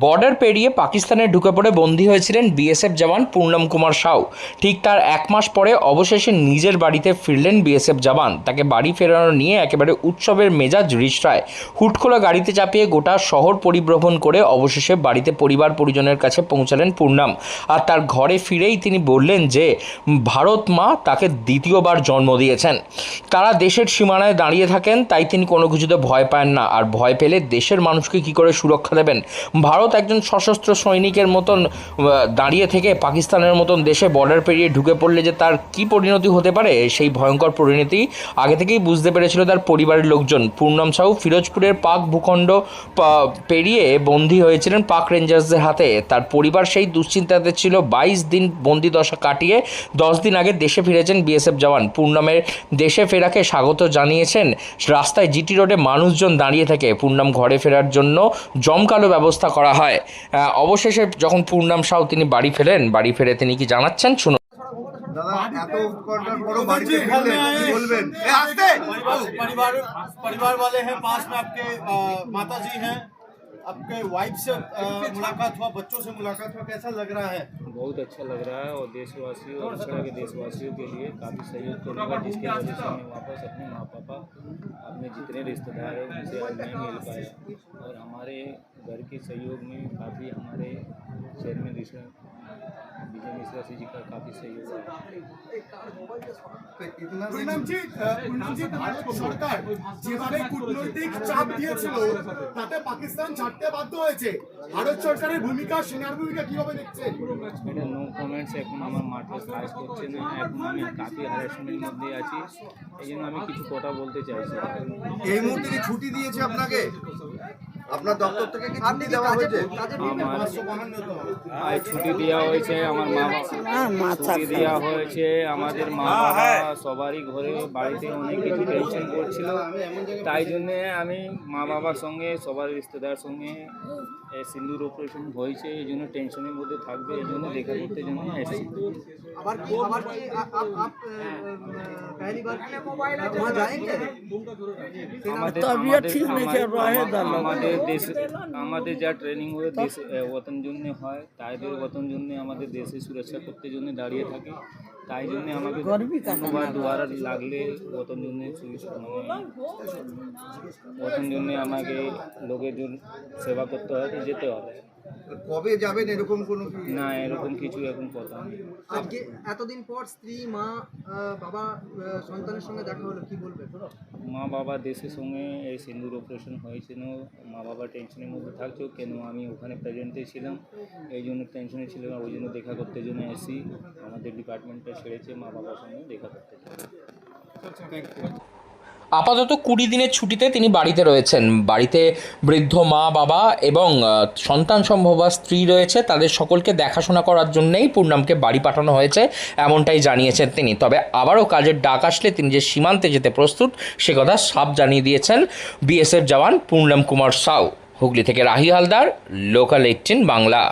Border পেরিয়ে পাকিস্তানে ঢুকে পড়ে বন্দী হয়েছিলেন বিএসএফ জওয়ান পূর্ণম কুমার সাউ। ঠিক তার এক মাস পরে অবশেষে নিজের বাড়িতে ফিরলেন বিএসএফ জওয়ান। তাকে বাড়ি ফেরানো নিয়ে একেবারে উৎসবের মেজাজ রিসরায়। হুটখোলা গাড়িতে চাপিয়ে গোটা শহর পরিভ্রমণ করে অবশেষে বাড়িতে পরিবার পরিজনের কাছে পৌঁছালেন পূর্ণাম। আর তার ঘরে ফিরেই তিনি বললেন যে, ভারত মা তাকে দ্বিতীয়বার জন্ম দিয়েছেন। তারা দেশের সীমানায় দাঁড়িয়ে থাকেন, তাই তিনি কোনো কিছুতে ভয় পান না। আর ভয় পেলে দেশের মানুষকে কি করে সুরক্ষা দেবেন? ভারত একজন সশস্ত্র সৈনিকের মতন দাঁড়িয়ে থেকে পাকিস্তানের মতন দেশে বর্ডার পেরিয়ে ঢুকে পড়লে যে তার কি পরিণতি হতে পারে, সেই ভয়ঙ্কর পরিণতি আগে থেকেই বুঝতে পেরেছিল তার পরিবারের লোকজন। পূর্ণম সাহু ফিরোজপুরের পাক ভূখণ্ড পেরিয়ে বন্দী হয়েছিলেন পাক রেঞ্জার্সদের হাতে। তার পরিবার সেই দুশ্চিন্তাতে ছিল, বাইশ দিন বন্দি দশা কাটিয়ে দশ দিন আগে দেশে ফিরেছেন বিএসএফ জওয়ান। পূর্ণমের দেশে ফেরাকে স্বাগত জানিয়েছেন রাস্তায় জিটি রোডে মানুষজন দাঁড়িয়ে থাকে। পূর্ণাম ঘরে ফেরার জন্য জমকালো ব্যবস্থা করা হয় আহ, অবশেষে যখন পূর্ণাম সাউ তিনি বাড়ি ফেরেন বাড়ি ফিরে তিনি কি জানাচ্ছেন শুনুন দাদা এত ঘন্টার পরও বাড়িতে ফিরলেন কি বলবেন এ, আসতে परिवार परिवार परिवार वाले हैं पास में आपके अ, माता जी हैं आपके वाइफ से मुलाकात हुआ बच्चों से मुलाकात हुआ कैसा लग रहा है? बहुत अच्छा लग रहा है और देशवासियों और इस के देशवासियों के लिए काफ़ी सहयोग करूँगा जिसकी वजह से हमें वापस अपने माँ पापा अपने जितने रिश्तेदार हैं उनसे आज नहीं मिल पाया और हमारे घर के सहयोग में काफ़ी हमारे शहर में विजय मिश्रा जी का काफ़ी सहयोग है তো ইতনা দিন পূর্ণামজি আহ, পূর্ণামজি ভারত সরকার যেভাবে কূটনৈতিক চাপ দিয়েছিল তাতে পাকিস্তান ছাড়তে বাধ্য হয়েছে ভারত সরকারের ভূমিকা সেনার ভূমিকা কিভাবে দেখছেন এটা নো কমেন্টস এখন আমার মাঠে কাজ করছে না এখন আমি কাফি হ্যারাসমেন্টের মধ্যে আছি এই জন্য আমি কিছু কথা বলতে চাইছি না। এই মুহূর্তে কি ছুটি দিয়েছে আপনাকে আমার মা বাবা দেওয়া হয়েছে আমাদের মা বাবা সবারই ঘরে বাড়িতে অনেক কিছু টেনশন করছিল। তাই জন্যে আমি মা বাবার সঙ্গে সবার রিস্তেদার সঙ্গে সিন্দুর অপারেশন হয়েছে এই জন্য টেনশনের মধ্যে থাকবে এই জন্য দেখা করতে জন্য এসেছি। আমাদের দেশ আমাদের যা ট্রেনিং হয়ে দেশ ওতন জন্য হয় তাদের ওতন জন্য আমাদের দেশে সুরক্ষা করতে জন্য দাঁড়িয়ে থাকে তাই জন্য আমাকে কোনোবার দুয়ারা লাগলে ওতন জন্য ওতন জন্য আমাকে লোকের জন্য সেবা করতে হয় যেতে হবে। কবে যাবেন? এরকম কোনো কি না এরকম কিছু এখন কথা আজকে এতদিন পর স্ত্রী মা বাবা সন্তানের সঙ্গে দেখা হলো কি বলবেন মা বাবা দেশের সঙ্গে এই সিন্দুর অপারেশন হয়েছিল মা বাবা টেনশনের মধ্যে থাকছো কেন আমি ওখানে প্রেজেন্টে ছিলাম? এই জন্য টেনশনে ছিলাম ওই জন্য দেখা করতে জন্য এসি আমাদের ডিপার্টমেন্টটা ছেড়েছে মা বাবার সঙ্গে দেখা করতে। জন্য আপাতত কুড়ি দিনের ছুটিতে তিনি বাড়িতে রয়েছেন। বাড়িতে বৃদ্ধ মা, বাবা এবং সন্তান সম্ভবা স্ত্রী রয়েছে। তাদের সকলকে দেখাশোনা করার জন্যই পূর্ণামকে বাড়ি পাঠানো হয়েছে, এমনটাই জানিয়েছেন তিনি। তবে আবারও কাজের ডাক আসলে তিনি যে সীমান্তে যেতে প্রস্তুত, সে কথা সাপ জানিয়ে দিয়েছেন বিএসএফ জওয়ান পূর্ণাম কুমার সাউ। হুগলি থেকে রাহি হালদার লোকাল এইটিন বাংলা